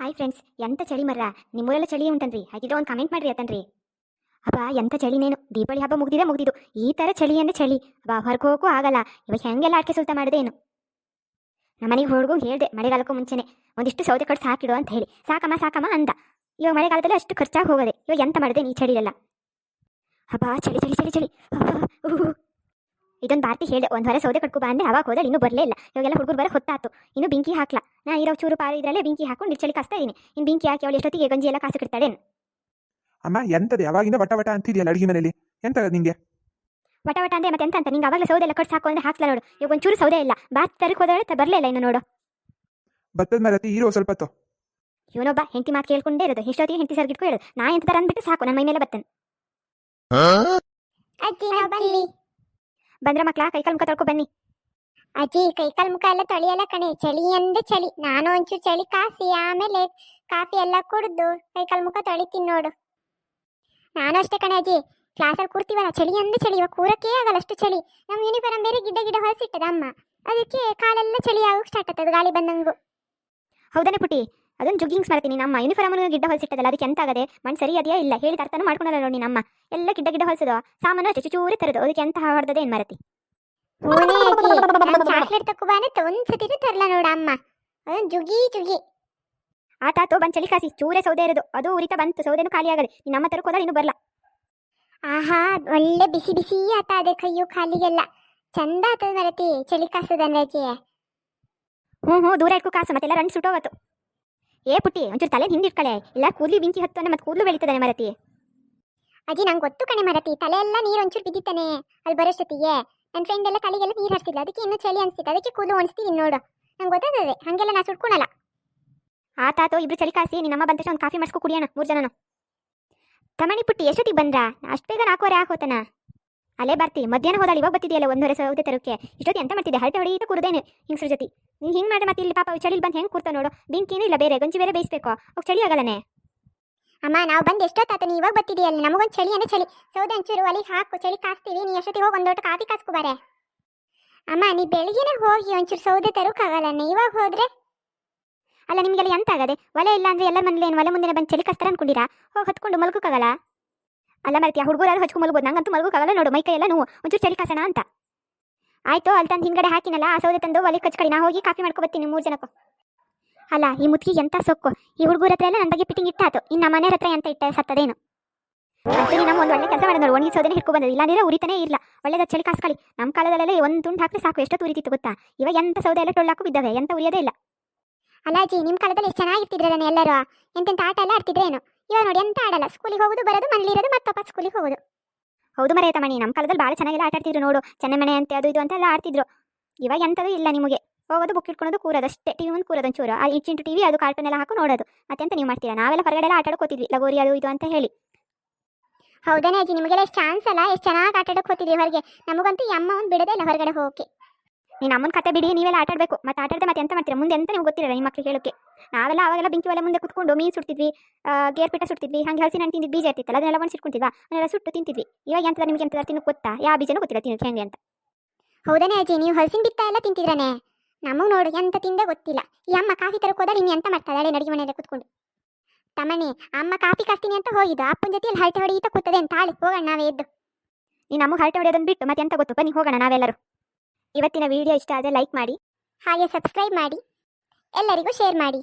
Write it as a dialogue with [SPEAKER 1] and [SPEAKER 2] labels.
[SPEAKER 1] Hi friends ಎಂತ ಚಳಿ ಮರ್ರ? ನಿಮ್ಮೂರೆಲ್ಲ ಚಳಿ ಉಂಟನ್ರಿ ಹಾಗಿದ್ರೆ ಒಂದು ಕಮೆಂಟ್ ಮಾಡ್ರಿ ಅತನ್ರಿ ಅಬ್ಬ, ಎಂತ ಚಳಿನೇನು ದೀಪಾವಳಿ ಹಬ್ಬ ಮುಗ್ದಿದೆ ಮುಗ್ದಿದ್ದು. ಈ ಥರ ಚಳಿ ಅಂದ್ರೆ ಚಳಿ. ಅಬ್ಬ, ಹೊರಗೆ ಹೋಗೋಕ್ಕೂ ಆಗಲ್ಲ. ಇವಾಗ ಹೆಂಗೆಲ್ಲ ಆಟಕೆ ಸುಲ್ತ ಮಾಡಿದೇನು ನಮ್ಮನೆಗೆ ಹುಡುಗು ಹೇಳ್ದೆ ಮಳೆಗಾಲಕ್ಕೂ ಮುಂಚೆನೆ, ಒಂದಿಷ್ಟು ಸೌದೆ ಕಟ್ ಹಾಕಿಡು ಅಂತ ಹೇಳಿ. ಸಾಕಮ್ಮ ಸಾಕಮ್ಮ, ಅಂದ. ಇವಾಗ ಮಳೆಗಾಲದಲ್ಲಿ ಅಷ್ಟು ಖರ್ಚಾಗಿ ಹೋಗೋದೆ. ಇವಾಗ ಎಂತ ಮಾಡಿದೆ ನೀ ಚಳಿಯಲ್ಲ ಅಬ್ಬ, ಚಳಿ ಚಳಿ ಚಳಿ ಚಳಿ. ಇದೊಂದು ಬಾರ್ತಿ ಹೇಳಿ ಒಂದು ಹೊರ ಸೌದೆ ಕಟ್ಕೊ ಬಂದೆ ಅವಾಗ ಹೋದ್ರೆ ಇನ್ನೂ ಬರಲೇ ಇಲ್ಲ. ಇವಾಗೆಲ್ಲ ಹುಡುಗರು ಬರೋ ಹೊತ್ತಾತು. ಇನ್ನು ಬಿಂಕಿ ಹಾಕ್ಲಾ. ನಾ ಇರೋ ಚೂರು ಪಾರು ಇದ್ರಲ್ಲೇ ಬಿಂಕಿ ಹಾಕೊಂಡು ಚಳಿ ಕಾಸ್ತಾ ಇದೀನಿ. ಇನ್ನು ಬಿಂಕಿ ಹಾಕಿ ಅವಳು ಎಷ್ಟೊತ್ತಿಗೆ ಗಂಜಿ ಎಲ್ಲ ಕಾಸು ಕಟ್ತಾಳೆ
[SPEAKER 2] ಅಮ್ಮ ಎಂತದ್ದು ಯಾವಾಗಿಂದ ವಟ ವಟ ಅಂತಿದೆಯಲ್ಲ ಅಡುಗೆ ಮನೆಯಲ್ಲಿ? ಎಂತ ನಿಂಗೆ?
[SPEAKER 1] ವಟ ವಟ ಅಂದ್ರೆ ಮತ್ತೆ ಎಂತ ಅಂತ? ನಿಂಗೆ ಅವಾಗಲೇ ಸೌದೆ ಎಲ್ಲ ಕಟ್ಸಿ ಹಾಕೋ ಅಂದ್ರೆ ಹಾಕ್ಲಾ ನೋಡು. ಇವಾಗ ಒಂಚೂರು ಸೌದೆ ಇಲ್ಲ. ಬಾತ್ ತರಕ್ಕೆ ಹೋದ್ರೆ ಬರಲೇ ಇಲ್ಲ ಇನ್ನು ನೋಡು.
[SPEAKER 2] ಬತ್ತದ ಮರತಿ ಇರೋ ಸ್ವಲ್ಪ ಹೊತ್ತು
[SPEAKER 1] ಇವನೊಬ್ಬ ಹೆಂಡತಿ ಮಾತು ಕೇಳ್ಕೊಂಡೇ ಇರೋದು. ಎಷ್ಟೊತ್ತಿಗೆ ಹೆಂಡತಿ ಸರ್ಗಿಟ್ಕೊ ಹೇಳೋದು? ನಾ ಎಂತ ತರ ಅಂದ್ಬಿಟ್ಟು ಸಾಕು. ನನ್ನ ಮೈ ಮೇಲೆ ಬರ್ತೇನೆ
[SPEAKER 3] ಅಜ್ಜಿ ನಾವು ಬಂದ್ವಿ
[SPEAKER 1] ಬಂದ್ರೆ ಮಕ್ಳ ಕೈಕಾಲ್ ಮುಖ ತೊಳ್ಕೊ ಬನ್ನಿ.
[SPEAKER 3] ಅಜ್ಜಿ ಕೈಕಾಲ್ ಮುಖ ಎಲ್ಲ ತೊಳೆಯಲ್ಲ ಕಣೆ. ಚಳಿ ಅಂದ್ರೆ ಚಳಿ. ನಾನು ಒಂಚೂರು ಚಳಿ ಕಾಫಿ ಆಮೇಲೆ ಕಾಫಿ ಎಲ್ಲ ಕುಡಿದು ಕೈಕಾಲ್ ಮುಖ ತೊಳಿತೀನಿ ನೋಡು. ನಾನು ಅಷ್ಟೇ ಕಣೆ ಅಜ್ಜಿ. ಕ್ಲಾಸಲ್ಲಿ ಕೂರ್ತೀವಲ್ಲ, ಚಳಿ ಅಂದ್ರೆ ಚಳಿ. ಇವಾಗ ಕೂರಕ್ಕೆ ಆಗಲ್ಲ ಅಷ್ಟು ಚಳಿ. ನಮ್ಮ ಯೂನಿಫಾರ್ಮ್ ಬೇರೆ ಗಿಡ್ಡ ಗಿಡ ಹೊಲಸಿಟ್ಟದ ಅಮ್ಮ ಅದಕ್ಕೆ ಕಾಲೆಲ್ಲ ಚಳಿ ಆಗೋಕೆ ಸ್ಟಾರ್ಟ್ ಆಗ್ತದೆ, ಗಾಳಿ ಬಂದಂಗು.
[SPEAKER 1] ಹೌದಾನೆ ಪುಟಿ ಅದನ್ನ ಜುಗ್ಗಿಂಗ್ಸ್ ಮಾಡ್ತೀನಿ ನಮ್ಮ ಯೂನಿಫಾರ್ಮ್ ಗಿಡ್ಡ ಹೊಲಿಸಿಟ್ಟದಲ್ಲ ಅದಕ್ಕೆ ಎಂತ ಆಗದೆ ಮಣ್ಣು ಸರಿ ಅದೆಯಾ ಇಲ್ಲ? ಹೇಳಿ ಅರ್ಥನೂ ಮಾಡ್ಕೊಂಡಲ್ಲ ನೋಡಿ ನಮ್ಮ. ಎಲ್ಲ ಗಿಡ್ಡ ಗಿಡ್ಡ ಹೊಲಿಸೋದು. ಸಾಮಾನು ಅಷ್ಟೇ ಚೂರಿ ತರದು. ಅದಕ್ಕೆ ಎಂತ ಹೊಡೆದೇ ಏನು ಮರತಿ?
[SPEAKER 3] ಚಾಕ್ಲೇಟ್ ತಕೊಬಾ ಅಂತ ತರಲ ನೋಡ ಅಮ್ಮ. ಅದೊಂದು ಜುಗಿ ಜುಗಿ.
[SPEAKER 1] ಆತಾತು ಬಂದು ಚಳಿ ಕಾಸಿ. ಚೂರೇ ಸೌದೆ ಇರೋದು ಅದು ಉರಿತಾ ಬಂತು. ಸೌದೆನೂ ಖಾಲಿ ಆಗದೆ. ನಮ್ಮ ತರಕ್ಕೆ ಹೋದ್ರೆ ಇನ್ನೂ ಬರಲ್ಲ
[SPEAKER 3] ಆಹಾ ಒಳ್ಳೆ ಬಿಸಿ ಬಿಸಿ ಆತ ಅದೇ ಕೈಯು ಕಾಲಿಗೆಲ್ಲ. ಚಂದ ಆತದ ಮರತಿ. ಚಳಿ ಕಾಸದಂದ್ರೆ ಅಜ್ಜಿ
[SPEAKER 1] ಹ್ಞೂ ಹ್ಞೂ ದೂರ ಇಟ್ಕೋ ಕಾಸು. ಮತ್ತೆಲ್ಲ ರಂಡು ಸುಟ್ಟೋಗತ್ತು. ಏ ಪುಟ್ಟಿ ಒಂಚೂರು ತಲೆ ಹಿಂದಿಟ್ಕಳೆ ಇಲ್ಲ ಕೂದಲು ಬೆಂಕಿ ಹತ್ತು ಮತ್ತೆ ಕೂದಲು ಬೆಳೀತದೆ ಮರತಿ.
[SPEAKER 3] ಅಜ್ಜಿ ನಂಗೆ ಗೊತ್ತು ಕಣೆ ಮರತಿ. ತಲೆ ಎಲ್ಲ ನೀರು ಒಂಚೂರು ಬಿದ್ದಿತ್ತಾನೆ ಅಲ್ಲಿ ಬರೋಷ್ಟೊತ್ತಿಗೆ ನನ್ನ ಫ್ರೆಂಡ್ ಎಲ್ಲ ತಲೆಗೆಲ್ಲ ನೀರು ಹರಿಸಿಲ್ಲ ಅದಕ್ಕೆ ಇನ್ನೂ ಚಳಿ ಅನಿಸ್ತಿತ್ತು. ಅದಕ್ಕೆ ಕೂದಲು ಒಣಸ್ತೀನಿ ನೋಡು. ನಂಗೆ ಗೊತ್ತಾಗ್ತದೆ. ಹಾಗೆಲ್ಲ ನಾ ಸುಟ್ಕೊಳಲ್ಲ.
[SPEAKER 1] ಆತಾತು ಇಬ್ರು ಚಳಿ ಕಾಸಿ ನಿನ್ನಮ್ಮ ಬಂದ ಒಂದು ಕಾಫಿ ಮಾಡಿಸ್ಕೊ ಕುಡಿಯೋಣ ಮೂರು ಜನನು. ತಮಣಿ ಪುಟ್ಟಿ ಎಷ್ಟೊತ್ತಿಗೆ ಬಂದ್ರಾ? ಅಷ್ಟು ಬೇಗ ನಾಲ್ಕುವರೆ ಹಾಕೋತನ ಅಲ್ಲೇ ಬರ್ತಿ ಮಧ್ಯಾಹ್ನ ಹೋದಾಳ ಇವಾಗ ಬತ್ತಿದೆಯಲ್ಲ ಒಂದೂವರೆ ಸೌದೆ ತರಕ್ಕೆ ಇಷ್ಟೊತ್ತು ಎಂತ ಮಾಡ್ತಿದ್ದೆ ಹರಟೆ ಹೊಡಿ ಕುಡ್ದೇನೆ ಹಿಂಗ್ಸ್ರ ಜೊತೆ ನೀನು ಹಿಂಗೆ ಮಾಡಿ ಮತ್ತೆ ಇಲ್ಲಿ ಪಾಪ ಚಳಿಲಿ ಬಂದು ಹೆಂಗೆ ಕೂರ್ತಾ ನೋಡು. ಬೆಂಕಿನೂ ಇಲ್ಲ ಬೇರೆ ಗಂಜಿ ಬೇರೆ ಬೇಯಿಸ್ಬೇಕು. ಅವಾಗ ಚಳಿ ಆಗಲ್ಲನೆ?
[SPEAKER 3] ಅಮ್ಮ ನಾವು ಬಂದು ಎಷ್ಟೊತ್ತಾತ ನೀ ಇವಾಗ ಬತ್ತಿದೆಯಲ್ಲ ನಮಗೊಂದು ಚಳಿ ಅಂದ್ರೆ ಚಳಿ. ಸೌದೆ ಒಂಚೂರು ಅಲ್ಲಿ ಹಾಕು ಚಳಿ ಕಾಸ್ತೀವಿ ನೀ ಎಷ್ಟೊತ್ತಿಗೆ ಹೋಗಿ ಒಂದು ಕಾಫಿ ಕಾಸ್ಕೊ ಬಾರೆ. ಅಮ್ಮ ನೀ ಬೆಳಿಗ್ಗೆನೆ ಹೋಗಿ ಒಂಚೂರು ಸೌದೆ ತರೋಕ್ಕಾಗಲ್ಲ ಇವಾಗ ಹೋದ್ರೆ?
[SPEAKER 1] ಅಲ್ಲ ನಿಮಗೆಲ್ಲ ಎಂತ ಆಗದೆ? ಒಲೆ ಇಲ್ಲ ಅಂದ್ರೆ ಎಲ್ಲ ಮನೇಲಿ ಏನು ಒಲೆ ಮುಂದೆ ಬಂದು ಚಳಿ ಕಸ್ತಾರ ಅನ್ಕೊಂಡಿರಾ? ಹೋಗಿ ಹತ್ಕೊಂಡು ಮಲ್ಕೋಕ್ಕಾಗಲ್ಲ ಅಲ್ಲ ಮರ್ತಿ ಹುಡುಗರು ಹಚ್ಕೊಂಡು ಮಲ್ಬೋದು ನಂಗಂತೂ ಮಲ್ಕೋಕ್ಕಾಗಲ್ಲ ನೋಡು, ಮೈ ಎಲ್ಲ ನೋವು. ಒಂಚೂರು ಚಳಿ ಕಾಸಣ ಅಂತ. ಆಯ್ತು, ಅಲ್ಲಿ ತಂದು ಹಿಂಗಡೆ ಹಾಕಿನಲ್ಲ, ಆ ಸೌದೆ ತಂದು ಒಲಿ ಕಚ್ಕಡಿ ನಾ ಹೋಗಿ ಕಾಫಿ ಮಾಡ್ಕೊಂಡು ಬರ್ತೀನಿ ಮೂರು ಜನಕ್ಕೂ. ಅಲ್ಲ, ಈ ಮುತ್ತಿಗೆ ಎಂತ ಸೊಕ್ಕು? ಈ ಹುಡುಗರ ಹತ್ರ ಎಲ್ಲ ನನ್ನ ಬಗ್ಗೆ ಪಿಟಿಂಗ್ ಇಟ್ಟಾತು. ಇನ್ನು ಮನೆ ಹತ್ರ ಎಂತ ಇಟ್ಟ ಸತ್ತದೇನು? ಅಂತೂ ನಮ್ಮ ಒಂದು ಒಳ್ಳೆ ಕೆಲಸ ಮಾಡೋದು ಒಣಗಿ ಸೌದೆನೆ ಹಿಡ್ಕೊ ಬಂದದ್ದು. ಇಲ್ಲಾಂದ್ರೆ ಉರಿತಾನೆ ಇಲ್ಲ ಒಳ್ಳೆದ ಚಳಿ ಕಾಸ್ಕಳಿ ನಮ್ಮ ಕಾಲದಲ್ಲೆಲ್ಲ ಒಂದು ತುಂಡು ಹಾಕಿ ಸಾಕು. ಎಷ್ಟು ಉರಿತಿತ್ತು ಗೊತ್ತಾ? ಇವಾಗ ಎಂತ ಸೌದೆ ಎಲ್ಲ ಟೊಳ್ಳಾಕು ಬಿದ್ದಾವೆ. ಎಂತ ಉರಿಯೋದೇ ಇಲ್ಲ.
[SPEAKER 3] ಅಲ್ಲ ಅಜ್ಜಿ ನಿಮ್ಮ ಕಾಲದಲ್ಲಿ ಎಷ್ಟು ಚೆನ್ನಾಗಿರ್ತಿದ್ರಲ್ಲ ಎಲ್ಲರೂ ಎಂತೆಂತ ಆಟ ಎಲ್ಲ ಆಡ್ತಿದ್ರೇನು? ಇವಾಗ ನೋಡಿ ಎಂತ ಆಡಲ್ಲ. ಸ್ಕೂಲಿಗೆ ಹೋಗೋದು, ಬರೋದು, ಮನೇಲಿ ಇರೋದು ಮತ್ತೆ ವಾಪಸ್ ಸ್ಕೂಲಿಗೆ ಹೋಗೋದು.
[SPEAKER 1] ಹೌದು ಮರೆಯ ತಮಣಿ ನಮ್ಮ ಕಾಲದಲ್ಲಿ ಭಾಳ ಚೆನ್ನಾಗೆಲ್ಲ ಆಟ ಆಡ್ತಿದ್ರು ನೋಡು. ಚೆನ್ನಮಣೆ ಅಂತ ಅದು ಇದು ಅಂತ ಎಲ್ಲ ಆಡ್ತಿದ್ರು. ಇವಾಗ ಎಂಥದ್ದು ಇಲ್ಲ ನಿಮಗೆ. ಹೋಗೋದು, ಬುಕ್ ಇಟ್ಕೊಳೋದು, ಕೂರೋದು ಅಷ್ಟೇ. ಟಿವಿ ಮುಂದೆ ಕೂರೋದು ಒಂಚೂರು. ಆ ಇಂಚಿಂಟು ಟಿವಿ, ಅದು ಕಾರ್ಟೂನ್ ಎಲ್ಲ ಹಾಕು ನೋಡೋದು. ಮತ್ತೆಂತ ನೀವು ಮಾಡ್ತೀರಾ? ನಾವೆಲ್ಲ ಹೊರಗಡೆ ಎಲ್ಲ ಆಟ ಆಡ್ಕೋತಿದ್ವಿ ಲಗೋರಿ, ಅದು ಇದು ಅಂತ ಹೇಳಿ.
[SPEAKER 3] ಹೌದಾನೆ ಅಜ್ಜಿ, ನಿಮಗೆಲ್ಲ ಎಷ್ಟು ಚಾನ್ಸ್ ಅಲ್ಲ? ಎಷ್ಟು ಚೆನ್ನಾಗಿ ಆಟ ಆಡೋಕೆ ಹೋಗ್ತಿದ್ರಿ ಹೊರಗೆ? ನಮಗಂತೂ ಈ ಅಮ್ಮ ಒಂದು ಬಿಡೋದೇ ಇಲ್ಲ ಹೊರಗಡೆ ಹೋಗಕ್ಕೆ.
[SPEAKER 1] ನೀನು ಅಮ್ಮನ ಕತೆ ಬಿಡಿ ನೀವೆಲ್ಲ ಆಟ ಆಡಬೇಕು ಮತ್ತೆ ಆಟಾಡದೆ ಮತ್ತೆ ಎಂತ ಮಾಡ್ತೀರಾ? ಮುಂದೆ ಎಂತ ನಿಮ್ಗೆ ಗೊತ್ತಿರಲ್ಲ ನಿಮ್ಮ ಮಕ್ಳಿಗೆ ಹೇಳೋಕೆ? ನಾವೆಲ್ಲ ಅವಾಗೆಲ್ಲ ಬೆಂಕಿ ಒಲೆ ಮುಂದೆ ಕುತ್ಕೊಂಡು ಮೀನು ಸುಡ್ತಿದ್ವಿ ಗೇರ್ ಪಿಟ ಸುಡ್ತಿದ್ವಿ ಹಂಗೆ ಹಲಸಿನ ಹಣ್ಣು ತಿಂದಿದ್ದು ಬೀಜ ಇರ್ತಿತ್ತಲ್ಲ ಅದನ್ನೆಲ್ಲ ಒಣಸಿಟ್ಕೊಂತಿದ್ವಾ ಅದನ್ನೆಲ್ಲ ಸುಟ್ಟು ತಿಂತಿದ್ವಿ. ಇವಾಗ ಎಂತ ನಿಮಗೆ ಎಂತ ತಿನ್ನು ಗೊತ್ತಾ? ಯಾವ ಬೀಜನೂ ಗೊತ್ತಿಲ್ಲ ತಿನ್ನೋಕೆ ಹೆಂಗೆ ಅಂತ.
[SPEAKER 3] ಹೌದನೇ ಅಜ್ಜಿ ನೀವು ಹಲಸಿನ ಬಿತ್ತ ಎಲ್ಲ ತಿಂತಿದ್ರೆ ನಮಗೆ ನೋಡಿ ಎಂತ ತಿಂದೆ ಗೊತ್ತಿಲ್ಲ. ಈ ಅಮ್ಮ ಕಾಫಿ ತರಕ್ಕೆ ಹೋದಾಗ ನೀನು ಎಂತ ಮಾಡ್ತಾಳೆ? ಅಡುಗೆ ಮನೆಯಲ್ಲೇ ಕುತ್ಕೊಂಡು. ತಮ್ಮನೆ ಅಮ್ಮ ಕಾಫಿ ಕಾಸ್ತೀನಿ ಅಂತ ಹೋಗಿದ್ದು ಅಪ್ಪನ ಜೊತೆಯಲ್ಲಿ ಹರಟೆ ಹೊಡೆಯುತ್ತಾ ಕೂತದೆ ಅಂತ ತಾಳಿ. ಹೋಗೋಣ ನಾವೇ ಎದ್ದು.
[SPEAKER 1] ನೀನು ನಮಗೆ ಹರಟೆ ಹೊಡೆಯೋದನ್ನು ಬಿಟ್ಟು ಮತ್ತೆ ಎಂತ ಗೊತ್ತು? ಬನ್ನಿ ಹೋಗೋಣ ನಾವೆಲ್ಲರೂ. ಇವತ್ತಿನ ವಿಡಿಯೋ ಇಷ್ಟ ಆದರೆ ಲೈಕ್ ಮಾಡಿ
[SPEAKER 3] ಹಾಗೆ ಸಬ್ಸ್ಕ್ರೈಬ್ ಮಾಡಿ. ಎಲ್ಲರಿಗೂ ಶೇರ್ ಮಾಡಿ.